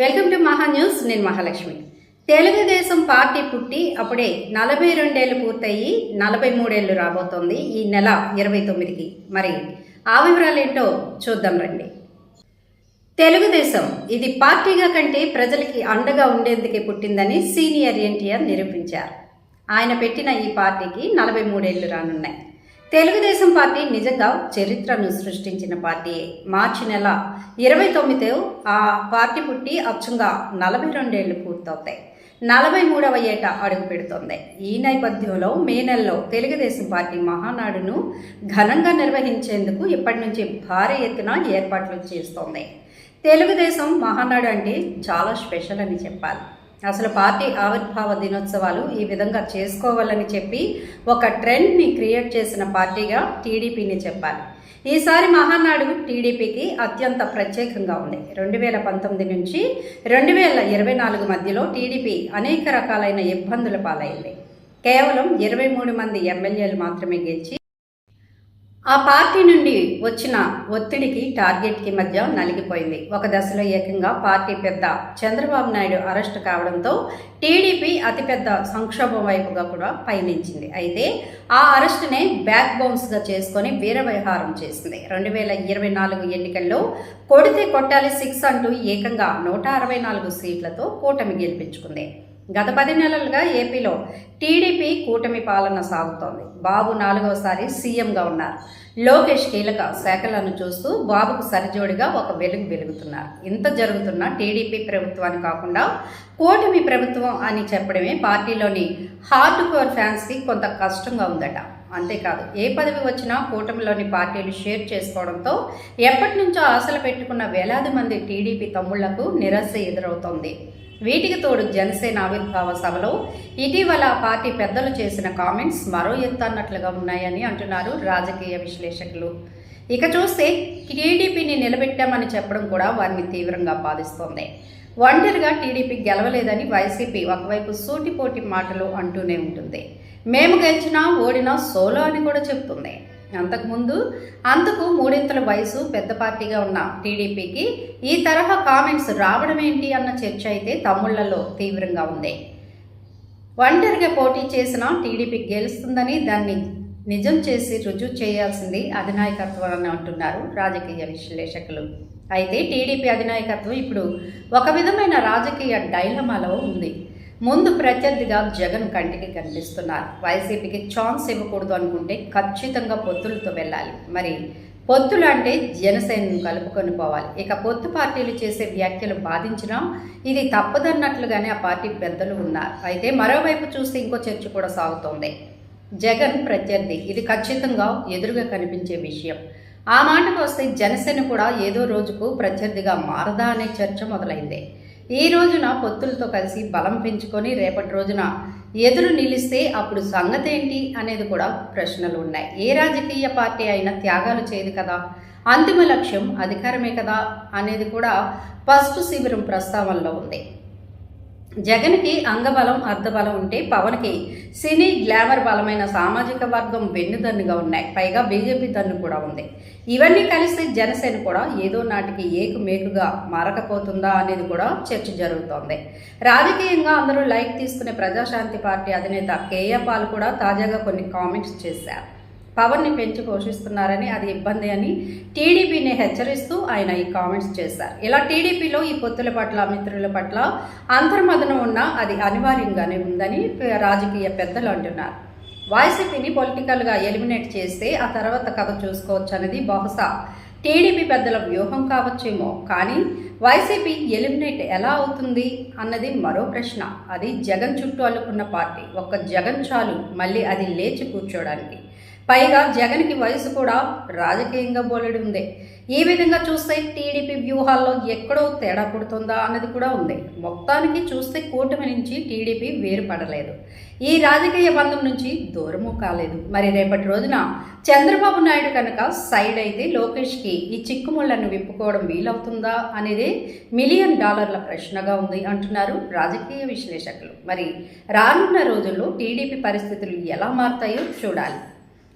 Welcome to మహా news. నేను Mahalakshmi. Telugu Desam party పుట్టి అప్పుడే నలభై రెండేళ్ళు పూర్తయి నలభై మూడేళ్ళు రాబోతోంది ఈ నెల ఇరవై తొమ్మిదికి. మరి ఆ వివరాలు ఏంటో చూద్దాం రండి. తెలుగుదేశం ఇది పార్టీగా కంటే ప్రజలకి అండగా ఉండేందుకే పుట్టిందని సీనియర్ ఎన్టీఆర్ నిరూపించారు. ఆయన పెట్టిన ఈ పార్టీకి నలభై మూడేళ్ళు రానున్నాయి. తెలుగుదేశం పార్టీ నిజంగా చరిత్రను సృష్టించిన పార్టీ. మార్చి నెల ఇరవై తొమ్మిదో ఆ పార్టీ పుట్టి అచ్చంగా నలభై రెండేళ్ళు పూర్తవుతాయి. నలభై మూడవ ఏట అడుగు పెడుతోంది. ఈ నేపథ్యంలో మే నెలలో తెలుగుదేశం పార్టీ మహానాడును ఘనంగా నిర్వహించేందుకు ఇప్పటి నుంచి భారీ ఎత్తున ఏర్పాట్లు చేస్తోంది. తెలుగుదేశం మహానాడు అంటే చాలా స్పెషల్ అని చెప్పాలి. అసలు పార్టీ ఆవిర్భావ దినోత్సవాలు ఈ విధంగా చేసుకోవాలని చెప్పి ఒక ట్రెండ్ని క్రియేట్ చేసిన పార్టీగా టీడీపీని చెప్పాలి. ఈసారి మహానాడు టీడీపీకి అత్యంత ప్రత్యేకంగా ఉంది. రెండు వేల పంతొమ్మిది నుంచి రెండు వేల ఇరవై నాలుగు మధ్యలో టీడీపీ అనేక రకాలైన ఇబ్బందుల పాలైంది. కేవలం ఇరవై మూడు మంది ఎమ్మెల్యేలు మాత్రమే గెలిచి ఆ పార్టీ నుండి వచ్చిన ఒత్తిడికి టార్గెట్కి మధ్య నలిగిపోయింది. ఒక దశలో ఏకంగా పార్టీ పెద్ద చంద్రబాబు నాయుడు అరెస్ట్ కావడంతో టీడీపీ అతిపెద్ద సంక్షోభం వైపుగా కూడా పయనించింది. అయితే ఆ అరెస్టునే బ్యాక్ బౌన్స్గా చేసుకొని వీరవ్యవహారం చేసింది. రెండు వేల ఇరవై నాలుగు ఎన్నికల్లో కొడితే కొట్టాలి సిక్స్ అంటూ ఏకంగా నూట అరవై నాలుగు సీట్లతో కూటమి గెలిపించుకుంది. గత పది నెలలుగా ఏపీలో టీడీపీ కూటమి పాలన సాగుతోంది. బాబు నాలుగోసారి సీఎంగా ఉన్నారు. లోకేష్ కీలక శాఖలను చూస్తూ బాబుకు సరిజోడిగా ఒక వెలుగు వెలుగుతున్నారు. ఇంత జరుగుతున్న టీడీపీ ప్రభుత్వాన్ని కాకుండా కూటమి ప్రభుత్వం అని చెప్పడమే పార్టీలోని హార్డ్ కోర్ ఫ్యాన్స్కి కొంత కష్టంగా ఉందట. అంతేకాదు ఏ పదవి వచ్చినా కూటమిలోని పార్టీలు షేర్ చేసుకోవడంతో ఎప్పటి నుంచో ఆశలు పెట్టుకున్న వేలాది మంది టీడీపీ తమ్ముళ్ళకు నిరాశ ఎదురవుతోంది. వీటికి తోడు జనసేన ఆవిర్భావ సభలో ఇటీవల పార్టీ పెద్దలు చేసిన కామెంట్స్ మరో ఎత్తు అన్నట్లుగా ఉన్నాయని అంటున్నారు రాజకీయ విశ్లేషకులు. ఇక చూస్తే టీడీపీని నిలబెట్టామని చెప్పడం కూడా వారిని తీవ్రంగా బాధిస్తోంది. ఒంటరిగా టీడీపీ గెలవలేదని వైసీపీ ఒకవైపు సూటిపోటి మాటలు అంటూనే ఉంటుంది. మేము గెలిచినా ఓడినా సోలో అని కూడా చెప్తుంది. అంతకుముందు అంతకు మూడింతల వయసు పెద్ద పార్టీగా ఉన్న టీడీపీకి ఈ తరహా కామెంట్స్ రావడం ఏంటి అన్న చర్చ అయితే తమ్ముళ్ళలో తీవ్రంగా ఉంది. ఒంటరిగా పోటీ చేసిన టీడీపీ గెలుస్తుందని దాన్ని నిజం చేసి రుజువు చేయాల్సింది అధినాయకత్వం అని అంటున్నారు రాజకీయ విశ్లేషకులు. అయితే టీడీపీ అధినాయకత్వం ఇప్పుడు ఒక విధమైన రాజకీయ డైలమాలో ఉంది. ముందు ప్రత్యర్థిగా జగన్ కంటికి కనిపిస్తున్నారు. వైసీపీకి ఛాన్స్ ఇవ్వకూడదు అనుకుంటే ఖచ్చితంగా పొత్తులతో వెళ్ళాలి. మరి పొత్తులు అంటే జనసేనను కలుపుకొని పోవాలి. ఇక పొత్తు పార్టీలు చేసే వ్యాఖ్యలు బాధించినా ఇది తప్పదన్నట్లుగానే ఆ పార్టీ పెద్దలు ఉన్నారు. అయితే మరోవైపు చూస్తే ఇంకో చర్చ కూడా సాగుతోంది. జగన్ ప్రత్యర్థి. ఇది ఖచ్చితంగా ఎదురుగా కనిపించే విషయం. ఆ మాటకు వస్తే జనసేన కూడా ఏదో రోజుకు ప్రత్యర్థిగా మారదా అనే చర్చ మొదలైంది. ఈ రోజున పొత్తులతో కలిసి బలం పెంచుకొని రేపటి రోజున ఎదురు నిలిస్తే అప్పుడు సంగతి ఏంటి అనేది కూడా ప్రశ్నలు ఉన్నాయి. ఏ రాజకీయ పార్టీ అయినా త్యాగాలు చేయదు కదా? అంతిమ లక్ష్యం అధికారమే కదా అనేది కూడా ఫస్ట్ శిబిరం ప్రస్తావనలో ఉంది. జగన్కి అంగబలం అర్ధబలం ఉంటే పవన్కి సినీ గ్లామర్ బలమైన సామాజిక వర్గం వెన్నుదన్నుగా ఉన్నాయి. పైగా బీజేపీ దన్ను కూడా ఉంది. ఇవన్నీ కలిసి జనసేన కూడా ఏదో నాటికి ఏకు మేకుగా మారకపోతుందా అనేది కూడా చర్చ జరుగుతోంది. రాజకీయంగా అందరూ లైక్ తీసుకునే ప్రజాశాంతి పార్టీ అధినేత కేఏ పాల్ కూడా తాజాగా కొన్ని కామెంట్స్ చేశారు. పవర్ని పెంచి పోషిస్తున్నారని అది ఇబ్బంది అని టీడీపీని హెచ్చరిస్తూ ఆయన ఈ కామెంట్స్ చేశారు. ఇలా టీడీపీలో ఈ పొత్తుల పట్ల మిత్రుల పట్ల అంతర్మదనం ఉన్నా అది అనివార్యంగానే ఉందని రాజకీయ పెద్దలు అంటున్నారు. వైసీపీని పొలిటికల్గా ఎలిమినేట్ చేస్తే ఆ తర్వాత కథ చూసుకోవచ్చు అనేది బహుశా టీడీపీ పెద్దల వ్యూహం కావచ్చేమో. కానీ వైసీపీ ఎలిమినేట్ ఎలా అవుతుంది అన్నది మరో ప్రశ్న. అది జగన్ చుట్టూ అల్లుకున్న పార్టీ. ఒక్క జగన్ చాలు మళ్ళీ అది లేచి కూర్చోడానికి. పైగా జగన్కి వయసు కూడా రాజకీయంగా బోలెడు ఉంది. ఈ విధంగా చూస్తే టీడీపీ వ్యూహాల్లో ఎక్కడో తేడా పుడుతుందా అన్నది కూడా ఉంది. మొత్తానికి చూస్తే కూటమి నుంచి టీడీపీ వేరుపడలేదు. ఈ రాజకీయ బంధం నుంచి దూరము కాలేదు. మరి రేపటి రోజున చంద్రబాబు నాయుడు కనుక సైడ్ అయితే లోకేష్కి ఈ చిక్కుముళ్ళను విప్పుకోవడం వీలవుతుందా అనేది మిలియన్ డాలర్ల ప్రశ్నగా ఉంది అంటున్నారు రాజకీయ విశ్లేషకులు. మరి రానున్న రోజుల్లో టీడీపీ పరిస్థితులు ఎలా మారుతాయో చూడాలి.